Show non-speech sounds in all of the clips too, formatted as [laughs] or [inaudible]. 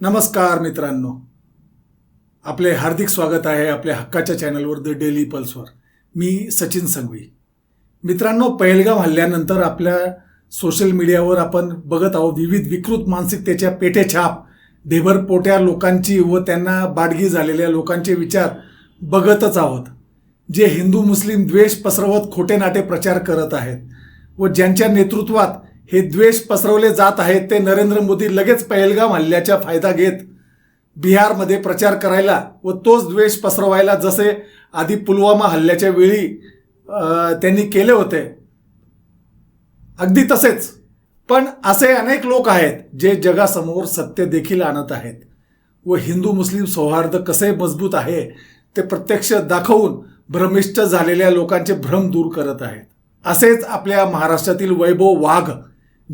नमस्कार मित्रांनो. आपले हार्दिक स्वागत आहे आपल्या हक्काच्या चॅनलवर द डेली पल्सवर. मी सचिन संघवी. मित्रांनो पहलगाम हल्ल्यानंतर आपल्या सोशल मीडियावर आपण बघत आहोत विविध विकृत मानसिकतेच्या पेटेछाप ढेबरपोट्या लोकांची व त्यांना बाडगी झालेल्या लोकांचे विचार बघतच आहोत. जे हिंदू मुस्लिम द्वेष पसरवत खोटे नाटे प्रचार करत आहेत व ज्यांच्या नेतृत्वात हे द्वेष पसरवले जात आहेत ते नरेंद्र मोदी लगेच पहलगाम हल्ल्याचा फायदा घेत बिहारमध्ये प्रचार करायला व तोच द्वेष पसरवायला जसे आधी पुलवामा हल्ल्याच्या वेळी त्यांनी केले होते. अगदी तसेच. पण असे अनेक लोक आहेत जे जगासमोर सत्य देखील आणत आहेत. व हिंदू मुस्लिम सौहार्द कसे मजबूत आहे ते प्रत्यक्ष दाखवून भ्रमिष्ट झालेल्या लोकांचे भ्रम दूर करत आहेत. असेच आपल्या महाराष्ट्रातील वैभव वाघ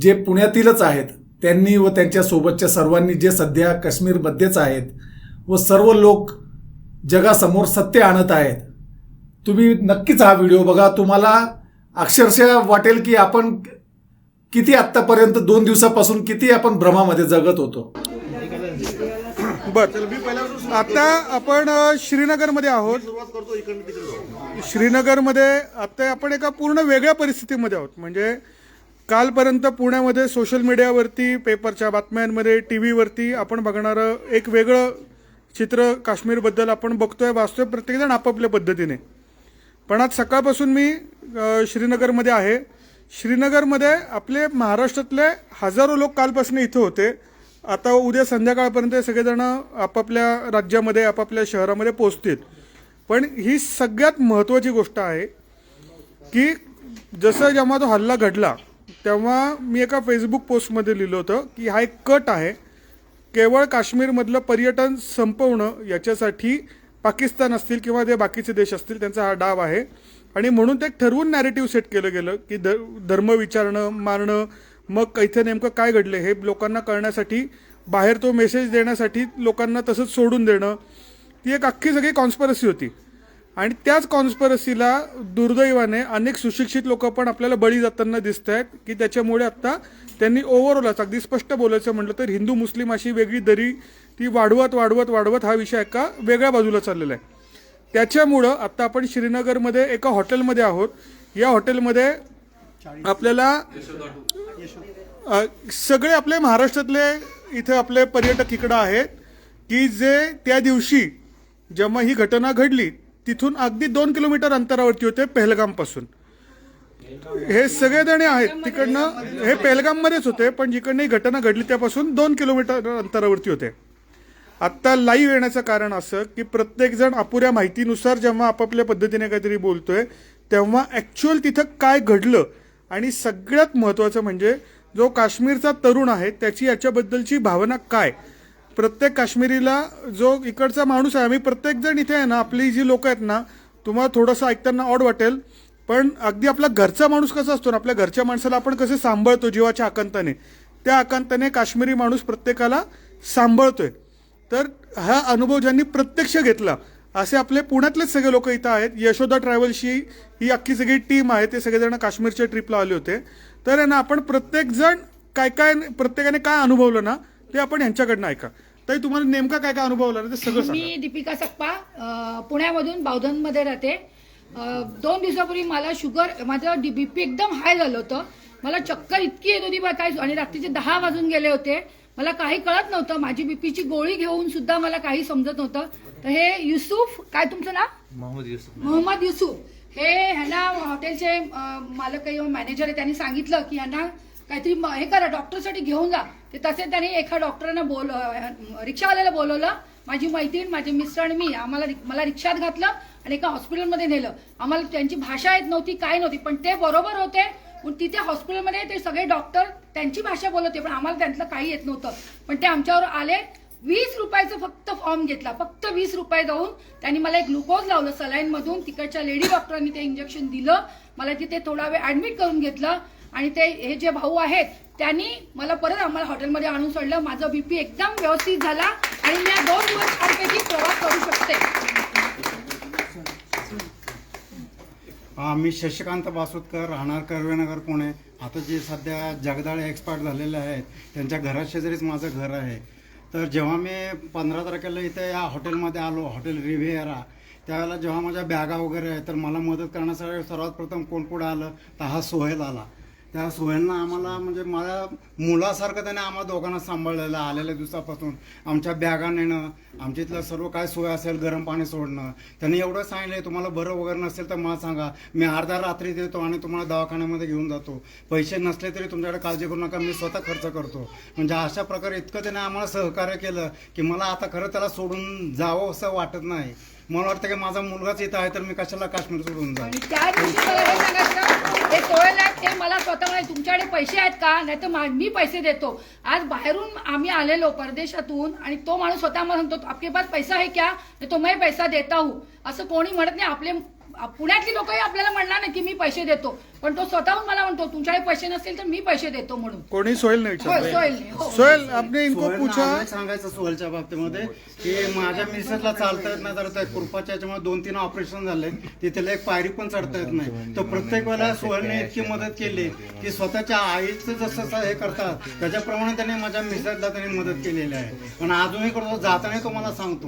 जे पुण्यातीलच आहेत त्यांनी व त्यांच्या सोबतच्या सर्वांनी जे सध्या काश्मीरमध्येच आहेत व सर्व लोक जगासमोर सत्य आणत आहेत. तुम्ही नक्कीच हा व्हिडिओ बघा. तुम्हाला अक्षरशः वाटेल की आपण किती आत्तापर्यंत दोन दिवसापासून किती आपण भ्रमामध्ये जगत होतो. बर. आता आपण श्रीनगरमध्ये आहोत. श्रीनगरमध्ये आता आपण एका पूर्ण वेगळ्या परिस्थितीमध्ये आहोत. म्हणजे कालपर्यंत पुण्यामध्ये सोशल मीडियावरती पेपरच्या बातम्यांमध्ये टी व्हीवरती आपण बघणारं एक वेगळं चित्र काश्मीरबद्दल आपण बघतोय वाचतोय प्रत्येकजण आपापल्या पद्धतीने. पण आज सकाळपासून मी श्रीनगरमध्ये आहे. श्रीनगरमध्ये आपले महाराष्ट्रातले हजारो लोक कालपासून इथं होते. आता उद्या संध्याकाळपर्यंत सगळेजणं सगळेजण आपापल्या राज्यामध्ये आपापल्या शहरामध्ये पोचतील पण ही सगळ्यात महत्त्वाची गोष्ट आहे की जसं जेव्हा तो हल्ला घडला तेव्हा मी एका फेसबुक पोस्टमध्ये लिहिलं होतं की हा एक कट आहे. केवळ काश्मीरमधलं पर्यटन संपवणं याच्यासाठी पाकिस्तान असतील किंवा जे बाकीचे देश असतील त्यांचा हा डाव आहे. आणि म्हणून ते ठरवून नॅरेटिव्ह सेट केलं गेलं की ध धर्म विचारणं मारणं मग इथे नेमकं काय घडलं हे लोकांना कळण्यासाठी बाहेर तो मेसेज देण्यासाठी लोकांना तसंच सोडून देणं ती एक अख्खी सगळी कॉन्स्परसी होती. आणि त्याच कॉन्स्परसीला दुर्दैवाने अनेक सुशिक्षित लोक पण आपल्याला बळी जाताना दिसत आहेत की त्याच्यामुळे आत्ता त्यांनी ओव्हरऑलच अगदी स्पष्ट बोलायचं म्हटलं तर हिंदू मुस्लिम अशी वेगळी दरी ती वाढवत वाढवत वाढवत हा विषय एका वेगळ्या बाजूला चाललेला आहे. त्याच्यामुळं आत्ता आपण श्रीनगरमध्ये एका हॉटेलमध्ये आहोत. या हॉटेलमध्ये आपल्याला सगळे आपले महाराष्ट्रातले इथे आपले पर्यटक इकडं आहेत की जे त्या दिवशी जेव्हा ही घटना घडली तिथून अगदी दोन किलोमीटर अंतरावरती होते पेहलगामपासून. हे सगळेजण आहेत तिकडनं हे पहलगाममध्येच होते पण जिकडनं ही घटना घडली त्यापासून दोन किलोमीटर अंतरावरती होते. आत्ता लाईव्ह येण्याचं कारण असं की प्रत्येकजण अपुऱ्या माहितीनुसार जेव्हा आपापल्या पद्धतीने काहीतरी बोलतोय तेव्हा ॲक्च्युअल तिथं काय घडलं आणि सगळ्यात महत्त्वाचं म्हणजे जो काश्मीरचा तरुण आहे त्याची याच्याबद्दलची भावना काय? प्रत्येक काश्मीरीला जो इकडचा माणूस आहे आम्ही प्रत्येकजण इथे आहे ना आपली जी लोक आहेत ना तुम्हाला थोडंसं ऐकताना ऑड वाटेल. पण अगदी आपला घरचा माणूस कसा असतो ना आपल्या घरच्या माणसाला आपण कसे सांभाळतो जीवाच्या आकांताने त्या आकांताने काश्मीरी माणूस प्रत्येकाला सांभाळतोय. तर हा अनुभव ज्यांनी प्रत्यक्ष घेतला असे आपले पुण्यातलेच सगळे लोक इथं आहेत. यशोदा ट्रॅव्हल्सची ही अख्खी सगळी टीम आहे ते सगळेजण काश्मीरच्या ट्रिपला आले होते. तर आहे ना आपण प्रत्येकजण काय काय प्रत्येकाने काय अनुभवलं ना ते आपण यांच्याकडनं ऐका. ताई तुम्हाला नेमका काय काय अनुभव आला ते सगळं सांगा. मी दीपिका सक्पा अ, पुण्यामधून बावधनमध्ये राहते. अ, दोन दिवसापूर्वी मला शुगर माझं बीपी एकदम हाय झालं होतं. मला चक्कर इतकी येत होती बा काय आणि रात्रीचे दहा वाजून गेले होते. मला काही कळत नव्हतं. माझी बीपीची गोळी घेऊन सुद्धा मला काही समजत नव्हतं. तर हे युसुफ काय तुमचं नाव? मोहम्मद युसुफ. मोहम्मद युसुफ. हे ह्यांना हॉटेलचे अ, मालक काही मॅनेजर आहे त्यांनी सांगितलं की ह्यांना काहीतरी म- हे करा डॉक्टरसाठी घेऊन जा. ते तसे त्यांनी एका डॉक्टरांना बोल रिक्षावाल्याला बोलवलं. माझी मैत्रीण माझे मिस्टर आणि मी आम्हाला मला रिक्षात घातलं आणि एका हॉस्पिटलमध्ये नेलं. आम्हाला त्यांची भाषा येत नव्हती काय नव्हती पण ते बरोबर होते. पण तिथे हॉस्पिटलमध्ये ते सगळे डॉक्टर त्यांची भाषा बोलत होते पण आम्हाला त्यातलं काही येत नव्हतं. पण ते आमच्यावर आले. वीस रुपयाचं फक्त फॉर्म घेतला. फक्त वीस रुपये जाऊन त्यांनी मला एक ग्लुकोज लावलं सलाईनमधून तिकडच्या लेडी डॉक्टरांनी ते इंजेक्शन दिलं. मला तिथे थोडा वेळ ऍडमिट करून घेतलं. आणि ते हे जे भाऊ आहेत त्यांनी मला परत आम्हाला हॉटेलमध्ये आणून सोडलं. माझं बीपी एकदम व्यवस्थित झाला आणि मी दोन दिवस छानपैकी प्रवास करू शकते. मी शशिकांत बासुतकर राहणार कर्वेनगर पुणे. आता जे सध्या जगदाळे एक्सपार्ट झालेले आहेत त्यांच्या घराशेजारीच माझं घर आहे. तर जेव्हा मी पंधरा तारखेला इथे या हॉटेलमध्ये आलो हॉटेल रिव्हिएरा त्यावेळेला जेव्हा माझ्या बॅगा वगैरे आहे तर मला मदत करण्यासाठी सर्वात प्रथम कोण पुढे आलं? तर हा सोहेल आला. त्या सोयांना आम्हाला म्हणजे माझ्या मुलासारखं त्याने आम्हाला दोघांना सांभाळलेलं आलेल्या दिवसापासून आमच्या बॅगा नेणं आमच्या इथलं सर्व काय सोय असेल गरम पाणी सोडणं. त्यांनी एवढं सांगितलं तुम्हाला बरं वगैरे नसेल तर मला सांगा. मी अर्धा रात्री देतो आणि तुम्हाला दवाखान्यामध्ये घेऊन जातो. पैसे नसले तरी तुमच्याकडे काळजी करू नका मी स्वतः खर्च करतो. म्हणजे अशा प्रकारे इतकं त्याने आम्हाला सहकार्य केलं की मला आता खरं त्याला सोडून जावं असं वाटत नाही. मला वाटतं की माझा मुलगाच इथं आहे तर मी कशाला काश्मीर सोडून जाऊ? ते त्या मला आहेत ते मला स्वतः म्हणाले तुमच्याकडे पैसे आहेत का? नाही तर मी पैसे देतो. आज बाहेरून आम्ही आलेलो परदेशातून आणि तो माणूस स्वतः मला म्हणतो आपके पास पैसा आहे क्या? तो मैं पैसा देता हूँ. असं कोणी म्हणत नाही आपले पुण्यातली लोकही आपल्याला म्हणणार नाही की मी पैसे देतो. पण तो स्वतःहून मला म्हणतो तुमच्याकडे पैसे नसतील तर मी पैसे देतो म्हणून. कोणी सोहेल नाही होय, विचारलं सोहेलने, हो. सोहेल आपने इनको सोहेलनं पूछा? अजून एक सांगायचं सोहेलच्या बाबतीमध्ये. की माझ्या मिसेसला चालता येत नाही तर त्या कुरपाच्या याच्यामुळे दोन तीन ऑपरेशन झाले. तिथे एक पायरी पण चढता येत नाही. तर प्रत्येक वेळेला सोहेलने इतकी मदत केली की स्वतःच्या आईचं जसं हे करतात त्याच्याप्रमाणे त्याने माझ्या मिसेसला त्यांनी मदत केलेली आहे. पण अजूनही करतो जाताना तो मला सांगतो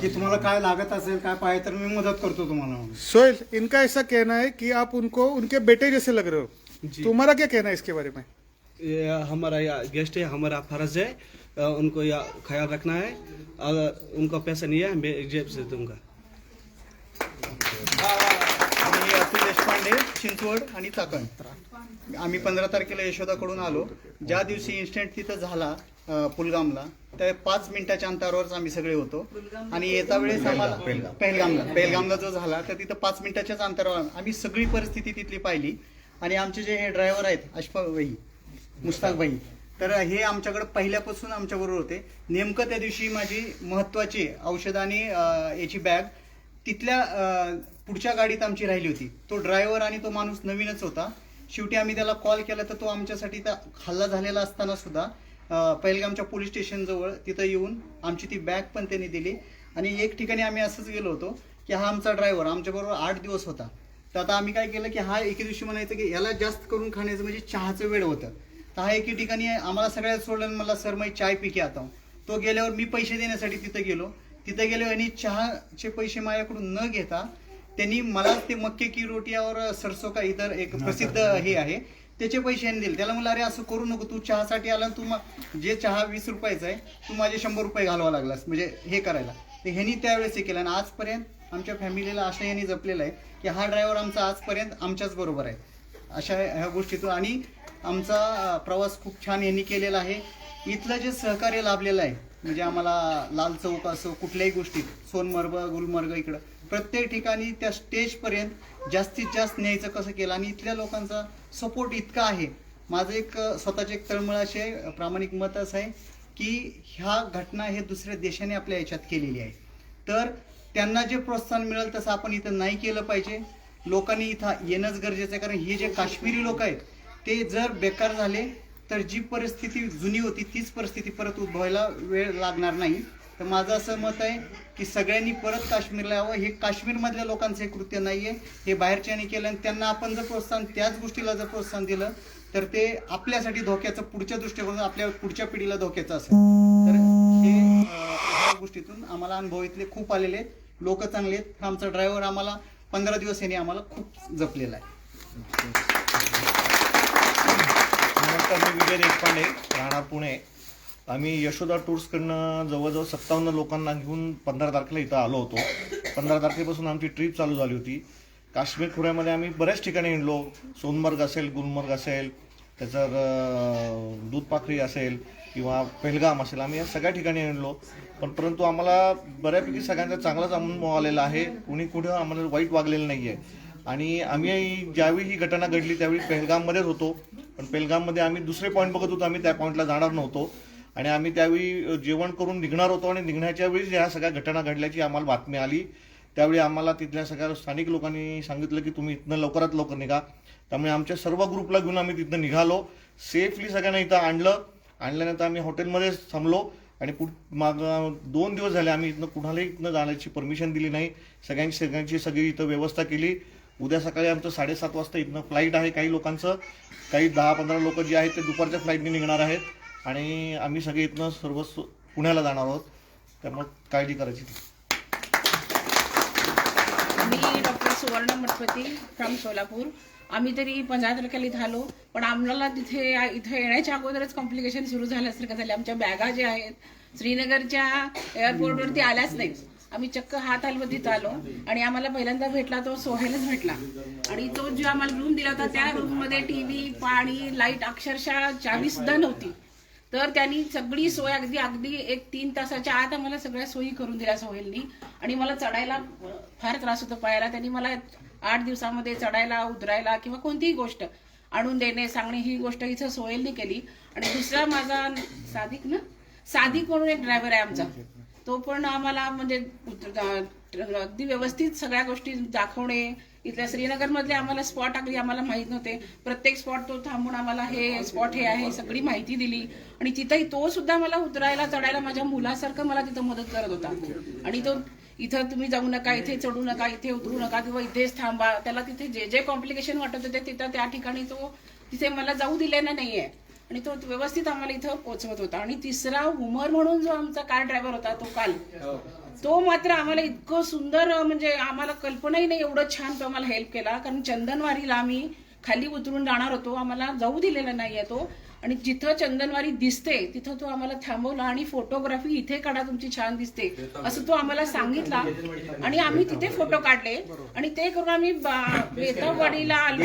की तुम्हाला काय लागत असेल काय पाहिजे तर मी मदत करतो तुम्हाला. म्हणून. सोहेल इनका ऐसा कहना है कि आप उनको उनके बेटे जैसे लग रहे हो। तुम्हारा क्या कहना है इसके बारे में? ये हमारा या गेस्ट है हमारा फर्ज है उनको या ख्याल रखना है। अगर उनका पैसा नहीं है मैं जेब से दूंगा। आम्ही अतुल देशपांडे चिंचवड आणि चाकण. आम्ही पंधरा तारखेला यशोदाकडून आलो. ज्या दिवशी इन्स्टंट तिथं झाला पुलगामला. त्या पाच मिनिटाच्या अंतरावरच आम्ही सगळे होतो. आणि येता वेळेस आम्हाला पेहलगामला. पेहलगामला जो झाला तर तिथं पाच मिनिटाच्याच अंतरावर आम्ही सगळी परिस्थिती तिथली पाहिली. आणि आमचे जे हे ड्रायव्हर आहेत अशफाकबाई मुस्ताकबाई तर हे आमच्याकडे पहिल्यापासून आमच्याबरोबर होते. नेमकं त्या दिवशी माझी महत्वाची औषध आणि याची बॅग तिथल्या पुढच्या गाडीत आमची राहिली होती. तो ड्रायव्हर आणि तो माणूस नवीनच होता. शेवटी आम्ही त्याला कॉल केला तर तो आमच्यासाठी त्या हल्ला झालेला असताना सुद्धा पहिलगामच्या पोलीस स्टेशनजवळ तिथं येऊन आमची ती बॅग पण त्यांनी दिली. आणि एक ठिकाणी आम्ही असंच गेलो होतो की हा आमचा ड्रायव्हर आमच्याबरोबर आठ दिवस होता. तर आता आम्ही काय केलं की हा एके दिवशी म्हणायचं की याला जास्त करून खाण्याचं म्हणजे चहाचं वेळ होतं. तर हा एके ठिकाणी आम्हाला सगळ्यात सोडलं मला सर मी चाय पी के आता. हूं." तो गेल्यावर मी पैसे देण्यासाठी तिथं गेलो. तिथं गेलो आणि चहाचे पैसे माझ्याकडून न घेता त्यांनी मला ते मक्के की रोटी और सरसो का इतर एक प्रसिद्ध हे आहे. त्याचे पैसे यांनी दिले. त्याला म्हणलं अरे असं करू नको तू चहासाठी आला आणि तू मग जे चहा वीस रुपयाचा आहे तू माझे शंभर रुपये घालवा लागलास म्हणजे हे करायला. तर ह्यांनी त्यावेळेस हे केलं आणि आजपर्यंत आमच्या फॅमिलीला अशा यांनी जपलेलं आहे की हा ड्रायव्हर आमचा आजपर्यंत आमच्याच बरोबर आहे. अशा ह्या गोष्टीतून आणि आमचा प्रवास खूप छान यांनी केलेला आहे. इथलं जे सहकार्य लाभलेलं आहे म्हणजे आम्हाला लाल चौक असो कुठल्याही गोष्टीत सोनमर्ग गुलमर्ग इकडं प्रत्येक ठिकाणी त्या स्टेजपर्यंत जास्तीत जास्त न्यायचं कसं केलं? आणि इथल्या लोकांचा सपोर्ट इतका आहे. माझं एक स्वतःचे एक तळमळ असे प्रामाणिक मत असं आहे की ह्या घटना हे दुसऱ्या देशाने आपल्या याच्यात केलेली आहे. तर त्यांना जे प्रोत्साहन मिळेल तसं आपण इथं नाही केलं पाहिजे. लोकांनी इथं येणंच गरजेचं आहे कारण हे जे काश्मीरी लोक आहेत ते जर बेकार झाले तर जी परिस्थिती जुनी होती तीच परिस्थिती परत उद्भवायला वेळ लागणार नाही. तर माझं असं मत आहे की सगळ्यांनी परत काश्मीरला यावं. हे काश्मीरमधल्या लोकांचं हे कृत्य नाही आहे हे बाहेरच्यांनी केलं आणि त्यांना आपण जर प्रोत्साहन त्याच गोष्टीला जर प्रोत्साहन दिलं तर ते आपल्यासाठी धोक्याचं पुढच्या दृष्टिकोन आपल्या पुढच्या पिढीला धोक्याचं असेल. तर हे ह्या गोष्टीतून आम्हाला अनुभव इथले खूप आलेले आहेत. लोक चांगले आहेत. आमचा ड्रायव्हर आम्हाला पंधरा दिवस यांनी आम्हाला खूप जपलेला आहे. नमस्कार मी विजय देशपांडे राहणार पुणे. आम्ही यशोदा टूर्सकडनं जवळजवळ सत्तावन्न लोकांना घेऊन पंधरा तारखेला इथं आलो होतो. पंधरा तारखेपासून आमची ट्रीप चालू झाली होती. काश्मीर खोऱ्यामध्ये आम्ही बऱ्याच ठिकाणी हिंडलो. सोनमर्ग असेल गुलमर्ग असेल त्याचं अं, दूधपाखरी असेल किंवा पेहलगाम असेल आम्ही या सगळ्या ठिकाणी हिंडलो. पण परंतु आम्हाला बऱ्यापैकी सगळ्यांचा चांगलाच अनुभव आलेला आहे. कुणी कुठं आम्हाला वाईट वागलेलं नाही आहे आणि आम्ही ज्यावेळी ही घटना घडली त्यावेळी पेहलगाममध्येच होतो. पण पेहलगाममध्ये आम्ही दुसरे पॉईंट बघत होतो. आम्ही त्या पॉईंटला जाणार नव्हतो. आणि आम्ही त्यावेळी जेवण करून निघणार होतो आणि निघण्याच्या वेळी ह्या सगळ्या घटना घडल्याची आम्हाला बातमी आली. त्यावेळी आम्हाला तिथल्या सगळ्या स्थानिक लोकांनी सांगितलं की तुम्ही इथनं लवकरात लवकर निघा. त्यामुळे आमच्या सर्व ग्रुपला घेऊन आम्ही तिथनं निघालो. सेफली सगळ्यांना इथं आणलं. आणल्यानंतर आम्ही हॉटेलमध्येच थांबलो आणि पुढ माग दोन दिवस झाले आम्ही इथनं कुणालाही इथनं जाण्याची परमिशन दिली नाही. सगळ्यांची सगळ्यांची सगळी इथं व्यवस्था केली. उद्या सकाळी आमचं साडेसात वाजता इथनं फ्लाईट आहे काही लोकांचं. काही दहा पंधरा लोक जे आहेत ते दुपारच्या फ्लाईटने निघणार आहेत. आणि आम्ही सगळे इथनं सर्व पुण्याला जाणार आहोत. त्यामुळे काळजी करायची मी डॉक्टर सुवर्ण मठपती फ्रॉम सोलापूर. आम्ही तरी पंधरा तारखेला इथं आलो पण आम्हाला तिथे इथं येण्याच्या अगोदरच कॉम्प्लिकेशन सुरू झाल्यासारखं झाले. आमच्या बॅगा ज्या आहेत श्रीनगरच्या एअरपोर्टवरती आल्याच नाहीत. आम्ही चक्क हात हलवतीत आलो. आणि आम्हाला पहिल्यांदा भेटला तो सोहेलच भेटला. आणि तो जो आम्हाला रूम दिला होता त्या रूममध्ये टीव्ही पाणी लाइट अक्षरशः चावी सुद्धा नव्हती. तर त्यांनी सगळी सोय अगदी अगदी एक तीन तासाच्या आत आम्हाला सगळ्या सोयी करून दिल्या सोहेलनी. आणि मला चढायला फार त्रास होतो पायाला. त्यांनी मला आठ दिवसामध्ये चढायला उतरायला किंवा कोणतीही गोष्ट आणून देणे सांगणे ही गोष्ट इथं सोहेलनी केली. आणि दुसरा माझा साधिक ना? साधिक म्हणून एक ड्रायव्हर आहे आमचा. तो पण आम्हाला म्हणजे अगदी व्यवस्थित सगळ्या गोष्टी दाखवणे इथल्या श्रीनगरमधले आम्हाला स्पॉट अगदी आम्हाला माहीत नव्हते. प्रत्येक स्पॉट तो थांबून आम्हाला हे स्पॉट हे आहे सगळी माहिती दिली. आणि तिथंही तो सुद्धा मला उतरायला चढायला माझ्या मुलासारखं मला तिथं मदत करत होता. आणि तो इथं तुम्ही जाऊ नका इथे चढू नका इथे उतरू नका किंवा इथेच थांबा. त्याला तिथे जे जे कॉम्प्लिकेशन वाटत होते तिथं त्या ठिकाणी तो तिथे मला जाऊ दिलेला नाहीये. आणि तो व्यवस्थित आम्हाला इथं पोहोचवत होता. आणि तिसरा उमर म्हणून जो आमचा कार ड्रायव्हर होता तो काल. तो मात्र आम्हाला इतकं सुंदर म्हणजे आम्हाला कल्पनाही नाही एवढं छान तो आम्हाला हेल्प केला. कारण चंदनवारीला आम्ही खाली उतरून जाणार होतो. आम्हाला जाऊ दिलेला नाहीये तो. आणि जिथं चंदनवारी दिसते तिथं तो आम्हाला थांबवला आणि फोटोग्राफी इथे काढा तुमची छान दिसते. असं तो आम्हाला सांगितला. आणि आम्ही तिथे फोटो काढले. आणि ते करून आम्ही बा- [laughs] बेताबवाडीला आलो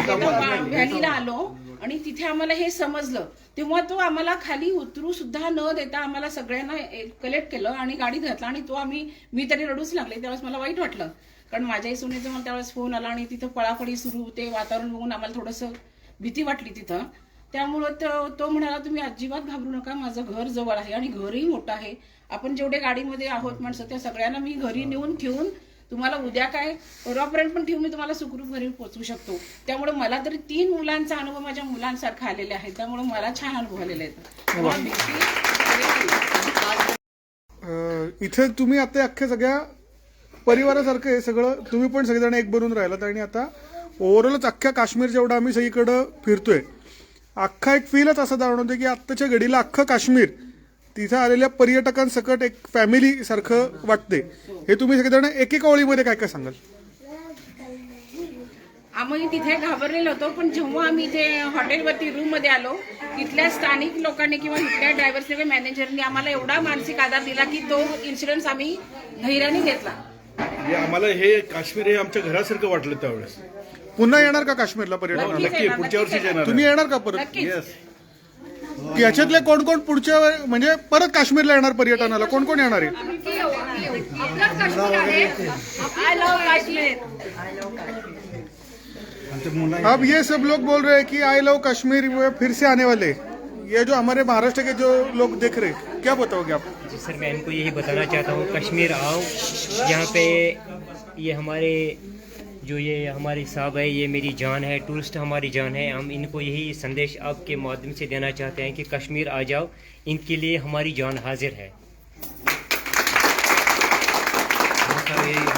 व्हॅलीला आलो. आणि तिथे आम्हाला हे समजलं. तेव्हा तो आम्हाला खाली उतरू सुद्धा न देता आम्हाला सगळ्यांना कलेक्ट केलं आणि गाडीत घातला आणि तो आम्ही मी तरी रडूच लागले. त्यावेळेस मला वाईट वाटलं. कारण माझ्याही सुनेचा मला त्यावेळेस फोन आला आणि तिथं पळापळी सुरू होते वातावरण बघून आम्हाला थोडंसं भीती वाटली तिथं. त्यामुळं तो तो म्हणाला तुम्ही अजिबात घाबरू नका. माझं घर जवळ आहे आणि घरही मोठं आहे. आपण जेवढे गाडीमध्ये आहोत माणसं त्या सगळ्यांना मी घरी नेऊन ठेवून तुम्हाला उद्या काय परवापर्यंत पण ठेवून मी तुम्हाला सुखरूप घरी पोहोचू शकतो. त्यामुळे मला तरी तीन मुलांचा अनुभव माझ्या मुलांसारखा आलेला आहे. त्यामुळे मला छान अनुभव आलेले अं, इथे तुम्ही आता अख्ख्या सगळ्या परिवारासारखं हे सगळं तुम्ही पण सगळेजण एक बनून राहिलात आणि आता ओव्हरऑलच अख्ख्या काश्मीर जेवढं आम्ही सगळीकडं फिरतोय अख्खा एक फीलच असं जाणवतं की आत्ताच्या घडीला अख्खं काश्मीर तिथं आलेल्या पर्यटकांसकट एक फॅमिली सारखं वाटते हे तुम्ही सगळेजण एकेका ओळीमध्ये काय काय सांगाल? आम्ही तिथे घाबरलेलो होतो पण जेव्हा आम्ही इथे हॉटेलवरती रूममध्ये आलो तिथल्या स्थानिक लोकांनी किंवा तिथल्या ड्रायव्हर्सने किंवा मॅनेजरने आम्हाला एवढा मानसिक आधार दिला की तो इन्शुरन्स आम्ही धैर्याने घेतला. म्हणजे आम्हाला हे काश्मीर हे आमच्या घरासारखं वाटलं त्यावेळेस. पुन्हा येणार का काश्मीरला नक्की येणार, पुढच्या वर्षीच येणार. तुम्ही येणार का परत? नक्कीच. याच्यातले कोण कोण पुढच्या वे- म्हणजे परत काश्मीरला येणार पर्यटनाला? कोण कोण येणार आहे? आपलं काश्मीर आहे आय लव्ह काश्मीर अब ये सब लोग बोल रहे हैं कि आई लव कश्मीर वो फिर से आने वाले। ये जो हमारे महाराष्ट्र के जो लोग देख रहे हैं क्या बताओगे आप? जी सर मैं इनको यही बताना चाहता हूँ कश्मीर आओ यहाँ पे ये हमारे जो ये हमारे साहब है ये मेरी जान है टूरिस्ट हमारी जान है। हम इनको यही संदेश आपके माध्यम से देना चाहते हैं कि कश्मीर आ जाओ इनके लिए हमारी जान हाजिर है।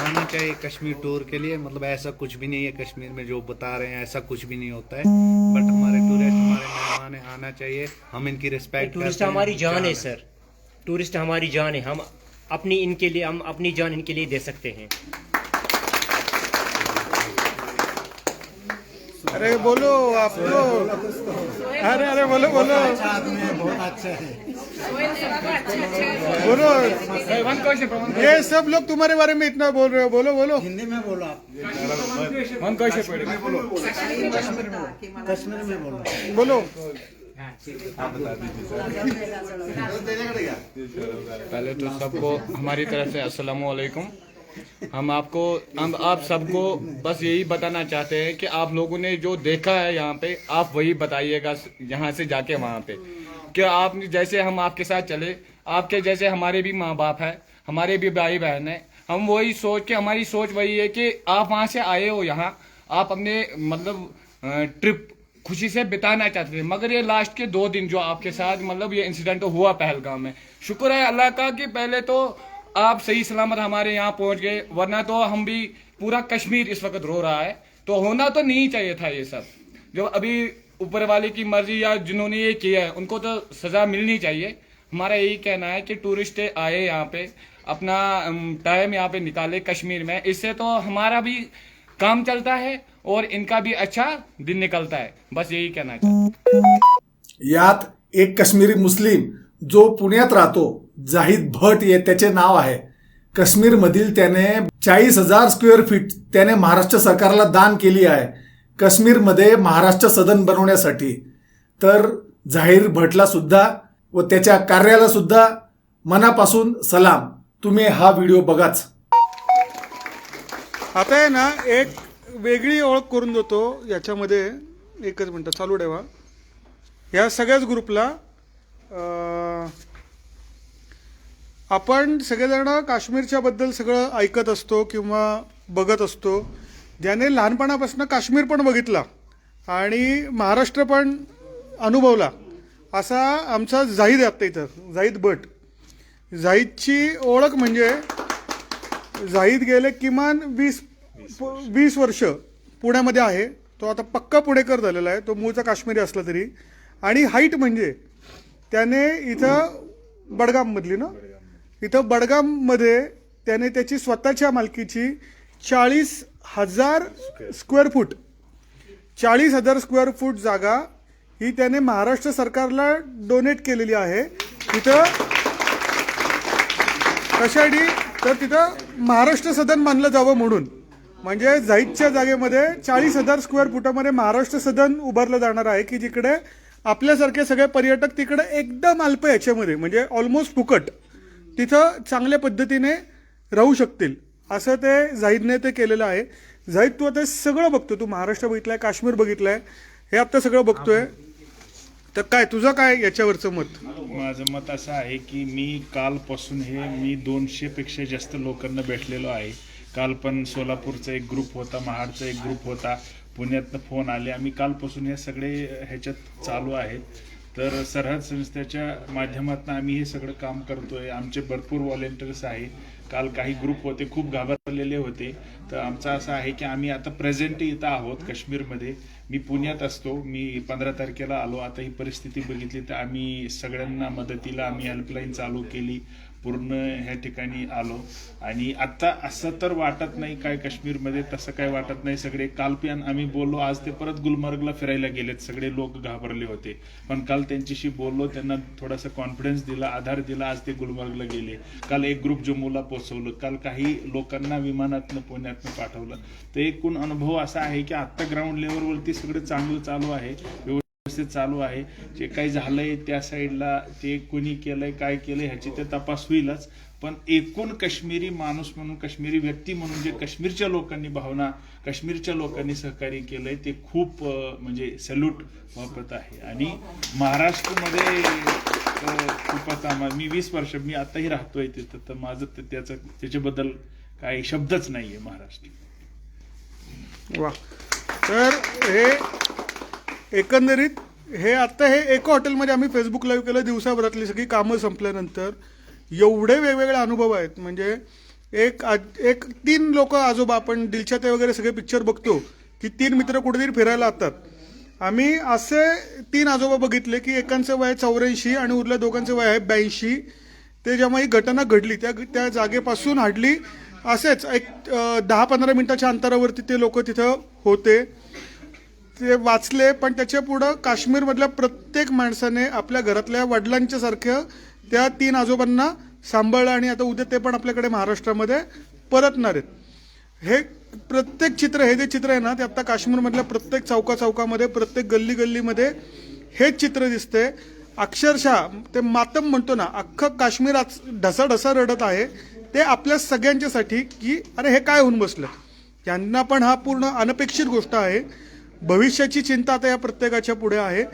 आना चाहिए कश्मीर टूर के लिए। मतलब ऐसा कुछ भी नहीं है कश्मीर में जो बता रहे हैं ऐसा कुछ भी नहीं होता है। बट हमारे टूरिस्ट हमारे मेहमान हैं, आना चाहिए। हम इनकी रिस्पेक्ट टूरिस्ट हमारी जान है सर टूरिस्ट हमारी जान है। हम अपनी इनके लिए हम अपनी जान इनके लिए दे सकते हैं। अरे बोलो आप तो अरे अरे बोलो बोलो आदमी है बहुत अच्छा है बोलो ये सब लोग तुम्हारे बारे में इतना बोल रहे हो बोलो बोलो हिंदी में बोलो आप कश्मीर में बोलो बोलो पहले तो सबको हमारी तरफ से अस्सलाम वालेकुम हम आपको, हम आप सबको बस यही बताना चाहते हैं कि आप लोगों ने जो देखा है यहाँ पे, आप वही बताइएगा यहाँ से जाके वहाँ पे। कि आप जैसे हम आपके साथ चले, आपके जैसे हमारे भी माँ बाप है, हमारे भी भाई बहन है, हम वही सोच के, हमारी सोच वही है कि आप वहाँ से आए हो यहाँ, आप अपने मतलब ट्रिप खुशी से बिताना चाहते थे, मगर ये लास्ट के दो दिन जो आपके साथ मतलब ये इंसिडेंट हुआ पहलगाम में। शुक्र है अल्लाह का कि पहले तो आप सही सलामत हमारे यहाँ पहुँच गए, वरना तो हम भी पूरा कश्मीर इस वक्त रो रहा है। तो होना तो नहीं चाहिए था ये सब। जो अभी ऊपर वाले की मर्ज़ी या जिन्होंने ये किया है, उनको तो सजा मिलनी चाहिए। हमारा यही कहना है कि टूरिस्ट आए यहाँ पे, अपना टाइम यहाँ पे निकाले कश्मीर में। इससे तो हमारा भी काम चलता है और इनका भी अच्छा दिन निकलता है। बस यही कहना चाहता यात एक कश्मीरी मुस्लिम जो पुण्यात राहतो जाहीद भट हे त्याचे नाव आहे. काश्मीरमधील त्याने चाळीस हजार स्क्वेअर फीट त्याने महाराष्ट्र सरकारला दान केली आहे. काश्मीरमध्ये महाराष्ट्र सदन बनवण्यासाठी. तर जाहीर भटला सुद्धा व त्याच्या कार्याला सुद्धा मनापासून सलाम. तुम्ही हा व्हिडिओ बघाच. आता आहे ना एक वेगळी ओळख करून देतो. याच्यामध्ये एकच मिनटं चालू ठेवा. या सगळ्याच ग्रुपला आपण सगळेजण काश्मीरच्या बद्दल सगळं ऐकत असतो किंवा बघत असतो. ज्याने लहानपणापासून काश्मीर पण बघितला आणि महाराष्ट्र पण अनुभवला. असा आमचा जाहीद आत्ता इथं जाहीद भट जाहीदची ओळख म्हणजे जाहीद गेले किमान वीस वीस वर्ष पुण्यामध्ये आहे. तो आता पक्का पुणेकर झालेला आहे. तो मूळचा काश्मीरी असला तरी. आणि हाईट म्हणजे त्याने इथं बडगाममधली ना इथं बडगाममध्ये त्याने त्याची स्वतःच्या मालकीची चाळीस हजार स्क्वेअर फूट चाळीस हजार स्क्वेअर फूट जागा ही त्याने महाराष्ट्र सरकारला डोनेट केलेली आहे. तिथं कशासाठी तर तिथं महाराष्ट्र सदन मानलं जावं म्हणून. म्हणजे जाईदच्या जागेमध्ये चाळीस हजार स्क्वेअर फुटामध्ये महाराष्ट्र सदन उभारलं जाणार आहे की जिकडे आपल्यासारखे सगळे पर्यटक तिकडे एकदम अल्प याच्यामध्ये म्हणजे ऑलमोस्ट फुकट. तिथं चांगल्या पद्धतीने राहू शकतील. असं ते जाहीदने ते केलेलं आहे. जाहीद तू आता सगळं बघतो. तू महाराष्ट्र बघितलंय काश्मीर बघितलंय. हे आता सगळं बघतोय. तर काय तुझं काय याच्यावरचं मत? माझं मत असं आहे की मी कालपासून हे मी दोनशेपेक्षा जास्त लोकांना भेटलेलो आहे. काल पण सोलापूरचा एक ग्रुप होता महाडचा एक ग्रुप होता. पुण्यातनं फोन आले. आम्ही कालपासून हे सगळे ह्याच्यात चालू आहेत. तर सरहद संस्थेच्या माध्यमातून आम्ही हे सगळं काम करतोय. आमचे भरपूर व्हॉलेंटियर्स आहे काल काही ग्रुप होते खूप घाबरलेले होते. तर आमचं असं आहे की आम्ही आता प्रेझेंट इथं आहोत काश्मीरमध्ये. मी पुण्यात असतो. मी पंधरा तारखेला आलो. आता ही परिस्थिती बघितली तर आम्ही सगळ्यांना मदतीला आम्ही हेल्पलाईन चालू केली. पूर्ण ह्या ठिकाणी आलो. आणि आता असं तर वाटत नाही काय काश्मीरमध्ये तसं काय वाटत नाही. सगळे कालपियान आम्ही बोललो आज ते परत गुलमर्गला फिरायला गेलेत. सगळे लोक घाबरले होते. पण काल त्यांच्याशी बोललो त्यांना थोडासा कॉन्फिडन्स दिला आधार दिला आज ते गुलमर्गला गेले. काल एक ग्रुप जम्मूला पोहोचवलं. काल काही लोकांना विमानातनं पुण्यातनं पाठवलं. तर एकूण अनुभव असा आहे की आत्ता ग्राउंड लेवलवरती सगळं चांगलं चालू आहे. व्यवस्थित चालू आहे. जे काही झालंय त्या साईडला ते कोणी केलंय काय केलंय ह्याची ते तपास होईलच. पण एकूण काश्मीरी माणूस म्हणून काश्मीरी व्यक्ती म्हणून जे काश्मीरच्या लोकांनी भावना काश्मीरच्या लोकांनी सहकार्य केलंय ते खूप म्हणजे सॅल्यूट वापरत आहे. आणि महाराष्ट्रामध्ये खूपच आम्हाला मी वीस वर्ष मी आताही राहतोय तिथं तर माझं त्याचं त्याच्याबद्दल काही शब्दच नाहीये महाराष्ट्र. वा. तर हे एकंदरीत हे आता हे एका हॉटेलमध्ये आम्ही फेसबुक लाईव्ह केलं दिवसाभरातली सगळी कामं संपल्यानंतर. एवढे वेगवेगळे अनुभव आहेत. म्हणजे एक आज- एक तीन लोक आजोबा आपण दिलछाते वगैरे सगळे पिक्चर बघतो की तीन मित्र कुठेतरी फिरायला लागतात आम्ही असे तीन आजोबा बघितले की एकांचं वय चौऱ्याऐंशी आणि उरल्या दोघांचं वय आहे ब्याऐंशी. ते जेव्हा ही घटना घडली त्या त्या जागेपासून हाडली असेच एक दहा पंधरा मिनिटाच्या अंतरावरती ते लोक तिथं होते. ते वाचले पण त्याच्या पुढं काश्मीरमधल्या प्रत्येक माणसाने आपल्या घरातल्या वडिलांच्या सारखं त्या तीन आजोबांना सांभाळलं आणि आता उद्या ते पण आपल्याकडे महाराष्ट्रामध्ये परतणार आहेत. हे प्रत्येक चित्र हे जे चित्र आहे ना ते आता काश्मीरमधल्या प्रत्येक चौका चौकामध्ये प्रत्येक गल्ली गल्लीमध्ये हेच चित्र दिसते अक्षरशः ते मातम म्हणतो ना अख्खं काश्मीर आज ढसाढसा रडत आहे. ते आपल्या सगळ्यांच्यासाठी की अरे हे काय होऊन बसलं? यांना पण हा पूर्ण अनपेक्षित गोष्ट आहे. भविष्याची चिंता आता या प्रत्येकाच्या पुढे आहे.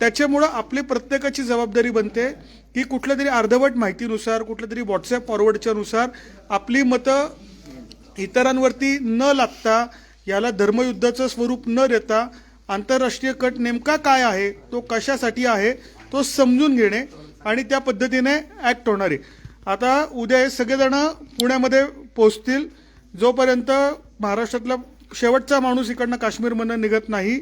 त्याच्यामुळं आपली प्रत्येकाची जबाबदारी बनते की कुठल्या तरी अर्धवट माहितीनुसार कुठल्या तरी व्हॉट्सॲप फॉरवर्डच्या नुसार आपली मतं इतरांवरती न लादता याला धर्मयुद्धाचं स्वरूप न देता आंतरराष्ट्रीय कट नेमका काय आहे तो कशासाठी आहे तो समजून घेणे आणि त्या पद्धतीने ॲक्ट होणारे. आता उद्या हे सगळेजणं पुण्यामध्ये पोचतील जोपर्यंत महाराष्ट्रातला शेवटचा माणूस इकडनं काश्मीरमधनं निघत नाही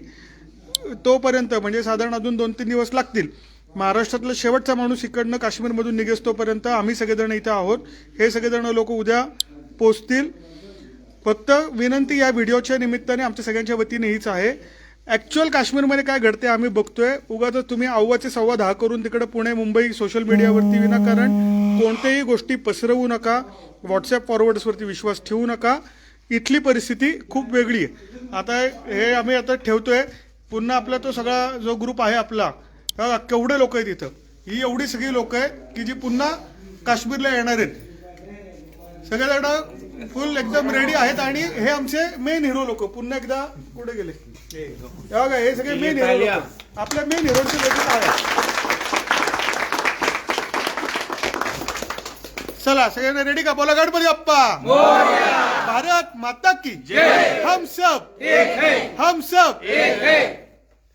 तोपर्यंत म्हणजे साधारण अजून दोन तीन दिवस लागतील. महाराष्ट्रातला शेवटचा माणूस इकडनं काश्मीरमधून निघेस तोपर्यंत आम्ही सगळेजण इथं आहोत. हे सगळेजण लोक उद्या पोचतील. फक्त विनंती या व्हिडिओच्या निमित्ताने आमच्या सगळ्यांच्या वतीने हीच आहे. ॲक्च्युअल काश्मीरमध्ये काय घडते आम्ही बघतोय. उगाच तुम्ही अव्वाचे सव्वा दहा करून तिकडे पुणे मुंबई सोशल मीडियावरती विनाकारण कोणत्याही गोष्टी पसरवू नका. व्हॉट्सअप फॉरवर्ड्सवरती विश्वास ठेवू नका. इथली परिस्थिती खूप वेगळी आहे. आता हे आम्ही आता ठेवतोय. पुन्हा आपला तो सगळा जो ग्रुप आहे आपला केवढे लोक आहेत इथं? ही एवढी सगळी लोक आहेत की जी पुन्हा काश्मीरला येणार आहेत. सगळेजण फुल एकदम रेडी आहेत आणि हे आमचे मेन हिरो लोक. पुन्हा एकदा कुठे गेले? हे बघा हे सगळे मेन हिरो आपल्या मेन हिरोचे लोक आहे चला सगळ्यांना रेडी का? बोला गणपती अप्पा भारत माता की हम सब। हम सब।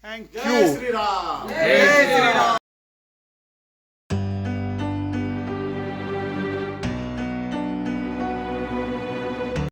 थँक्यू